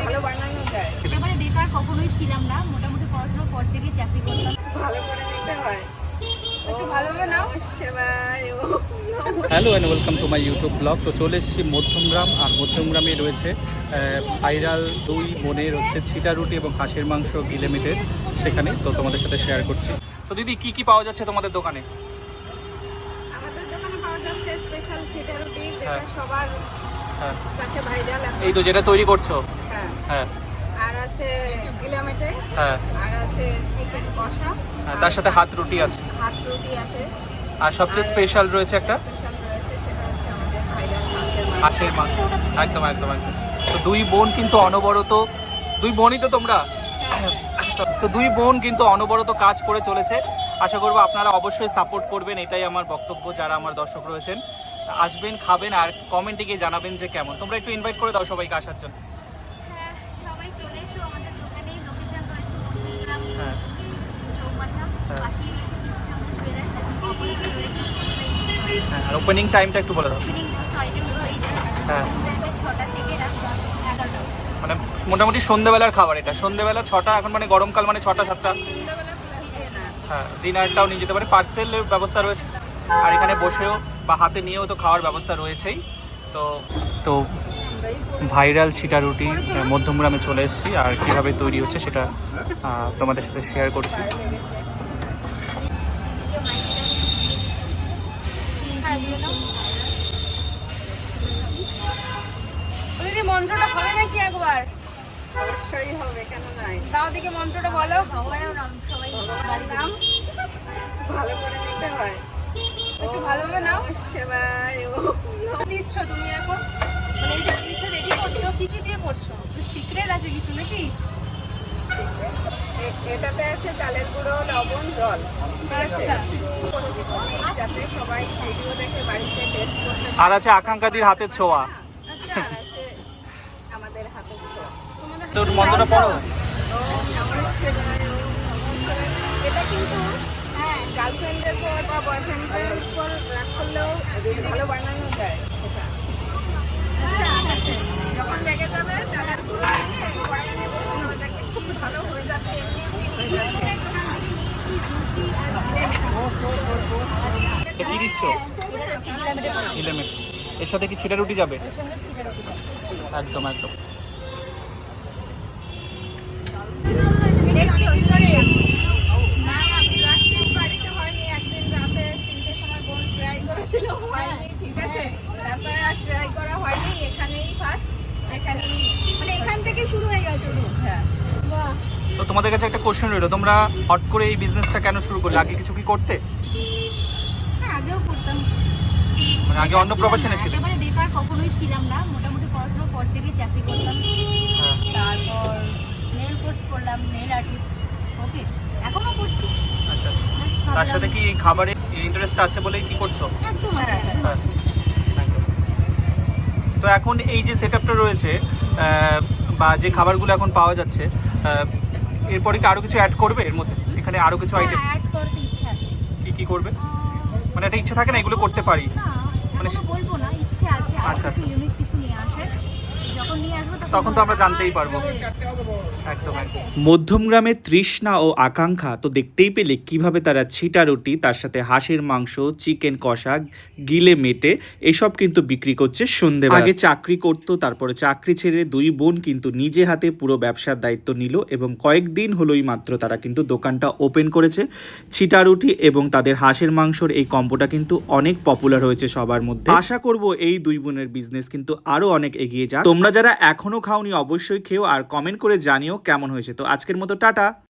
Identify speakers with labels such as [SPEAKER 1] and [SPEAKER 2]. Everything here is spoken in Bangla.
[SPEAKER 1] ভালো বানানো যায়।
[SPEAKER 2] একেবারে বেকার কখনোই ছিলাম না মোটামুটি পড়াশোনার পর থেকেই চাকরি করলাম
[SPEAKER 1] ভালো করে নিতে হয়। একটু ভালোভাবে নাও। সেবাই ও।
[SPEAKER 3] Hello and welcome to my YouTube vlog তো চলে এসেছি মধ্যমগ্রাম আর মধ্যমগ্রামে রয়েছে ভাইরাল দুই বোনের হচ্ছে ছিটা রুটি এবং হাঁসের মাংস গিলেমিটেড সেখানে। তো তোমাদের সাথে শেয়ার করছি। তো দিদি কি কি পাওয়া যাচ্ছে তোমাদের দোকানে?
[SPEAKER 1] আমাদের দোকানে পাওয়া যাচ্ছে স্পেশাল সিটা রুটি
[SPEAKER 3] হ্যাঁ।
[SPEAKER 1] সবার
[SPEAKER 3] হ্যাঁ।
[SPEAKER 1] কাছে ভাইরাল এখন
[SPEAKER 3] এই তো যেটা তৈরি করছ।
[SPEAKER 1] হ্যাঁ।
[SPEAKER 3] হ্যাঁ।
[SPEAKER 1] আর আছে গিলামেটে
[SPEAKER 3] হ্যাঁ।
[SPEAKER 1] আর আছে চিকেন কষা।
[SPEAKER 3] হ্যাঁ, তার সাথে হাত রুটি আছে।
[SPEAKER 1] হাত রুটি আছে।
[SPEAKER 3] আর সবচেয়ে স্পেশাল রয়েছে একটা?
[SPEAKER 1] স্পেশাল রয়েছে সেটা হচ্ছে আমাদের ভাইরাল হাঁসের মাংস।
[SPEAKER 3] হাঁসের মাংস। একদম একদম একদম। তো দুই বোন কিন্তু অনবরত দুই বোনই তো তোমরা? তো দুই বোন কিন্তু অনবরত কাজ করে চলেছে। আশা করব আপনারা অবশ্যই সাপোর্ট করবেন এটাই আমার বক্তব্য যারা আমার দর্শক রয়েছেন। আসবেন খাবেন আর কমেন্টে গিয়ে জানাবেন যে কেমন। তোমরা একটু ইনভাইট করে দাও সবাইকে আসার জন্য।
[SPEAKER 2] হ্যাঁ
[SPEAKER 3] হ্যাঁ। হ্যাঁ। আর ওপেনিং টাইমটা একটু বলে দাও।
[SPEAKER 2] হয়ে
[SPEAKER 3] মানে মোটামুটি সন্ধ্যেবেলার খাবার এটা। সন্ধ্যেবেলা ছটা এখন মানে গরমকাল মানে ছটা সাতটা। হ্যাঁ ডিনারটাও নিয়ে যেতে পারে। পার্সেলের ব্যবস্থা রয়েছে। আর এখানে বসেও বা হাতে নিয়েও তো খাওয়ার ব্যবস্থা রয়েছেই। তো তো ভাইরাল ছিটা রুটি মধ্যমগ্রামে চলে এসেছি। আর কীভাবে তৈরি হচ্ছে সেটা তোমাদের সাথে শেয়ার করছি।
[SPEAKER 1] মন্ত্রটা হবে নাকি একবার? অবশ্যই হবে কেন নাই? দাও দিকে মন্ত্রটা বলো।
[SPEAKER 2] নাম সবাই
[SPEAKER 1] নাম ভালো করে নিতে হয়। একটু ভালোভাবে নাও সেবাই ও দিচ্ছ তুমি এখন? মানে এই যে ডিশে রেডি করছ কি কি দিয়ে করছ? সিক্রেট আছে কিছু নাকি? এটাতে আছে চালের গুঁড়ো লবণ জল। যাতে সবাই ভিডিও দেখে বাড়িতে টেস্ট করতে।
[SPEAKER 3] আর আছে আকাঙ্ক্ষাদির হাতের ছোঁয়া।
[SPEAKER 1] আচ্ছা আমাদের হাতে ছোঁয়া। তোমাদের
[SPEAKER 3] তো মন্ত্রটা পড়ো।
[SPEAKER 1] এটা কিন্তু গার্লফ্রেন্ডের উপর বা বয়ফ্রেন্ডের উপর রাগ করলেও ভালো বানানো যায় সেটা। আচ্ছা যখন লেগে যাবে চালের গুঁড়ো নিয়ে কড়াই নিয়ে বসে নেবে। দেখবে খুব ভালো হয়ে যাচ্ছে এমনি এমনি হয়ে যাচ্ছে।
[SPEAKER 3] কি দিচ্ছ?
[SPEAKER 2] এটা হচ্ছে গিলামেটের পরে
[SPEAKER 3] ইলেমেন্ট এর সাথে কি ছিটা রুটি যাবে। একদম একদম
[SPEAKER 2] দেখছ কি করে?
[SPEAKER 1] না না প্লাস্টিক বাড়িতে হয়নি একদিন রাতে তিনটের সময় বোন ট্রাই করেছিল হয়নি ঠিক আছে তারপরে আর ট্রাই করা হয়নি এখানেই মানে এখান থেকে শুরু হয়ে গেছে হ্যাঁ। বাহ।
[SPEAKER 3] তো তোমাদের কাছে একটা কোশ্চেন রইল তোমরা হট করে এই বিজনেসটা কেন শুরু করলে? আগে কিছু কি করতে?
[SPEAKER 2] হ্যাঁ আগেও করতাম।
[SPEAKER 3] মানে আগে অন্য প্রফেশনে ছিলে?
[SPEAKER 2] একেবারে বেকার কখনোই ছিলাম না মোটামুটি পড়াশোনার পর থেকেই চাকরি করলাম
[SPEAKER 3] হ্যাঁ।
[SPEAKER 2] তারপর নেল কোর্স করলাম নেল আর্টিস্ট ওকে এখনও করছি।
[SPEAKER 3] আচ্ছা আচ্ছা। তার সাথে কি খাবারে ইন্টারেস্ট আছে বলেই কি করছ?
[SPEAKER 2] একদম আছে।
[SPEAKER 3] তো এখন এই যে সেট আপটা রয়েছে বা যে খাবারগুলো এখন পাওয়া যাচ্ছে এরপরে কি আরও কিছু অ্যাড করবে এর মধ্যে? এখানে আরও কিছু আইটেম
[SPEAKER 2] হ্যাঁ অ্যাড করতে ইচ্ছা আছে।
[SPEAKER 3] কি কি করবে? মানে একটা ইচ্ছা থাকে না এগুলো করতে পারি? মানে
[SPEAKER 2] বলব না ইচ্ছে আছে
[SPEAKER 3] আচ্ছা, আচ্ছা।
[SPEAKER 2] ইউনিক কিছু নিয়ে আসে। যখন নিয়ে আসব
[SPEAKER 3] তখন তো আমরা জানতেই পারব। মধ্যমগ্রামের তৃষ্ণা ও আকাঙ্ক্ষা তো দেখতেই পেলে কীভাবে তারা ছিটা রুটি তার সাথে হাঁসের মাংস চিকেন কষা গিলে মেটে এসব কিন্তু বিক্রি করছে সন্ধে আগে চাকরি করতো তারপরে চাকরি ছেড়ে দুই বোন কিন্তু নিজে হাতে পুরো ব্যবসার দায়িত্ব নিল এবং কয়েকদিন হলোই মাত্র তারা কিন্তু দোকানটা ওপেন করেছে ছিটা রুটি এবং তাদের হাঁসের মাংসর এই কম্বোটা কিন্তু অনেক পপুলার হয়েছে সবার মধ্যে। আশা করব এই দুই বোনের বিজনেস কিন্তু আরও অনেক এগিয়ে যাক। তোমরা যারা এখনও খাওনি অবশ্যই খেও আর কমেন্ট করে জানিও কেমন হয়েছে? তো আজকের মতো টাটা।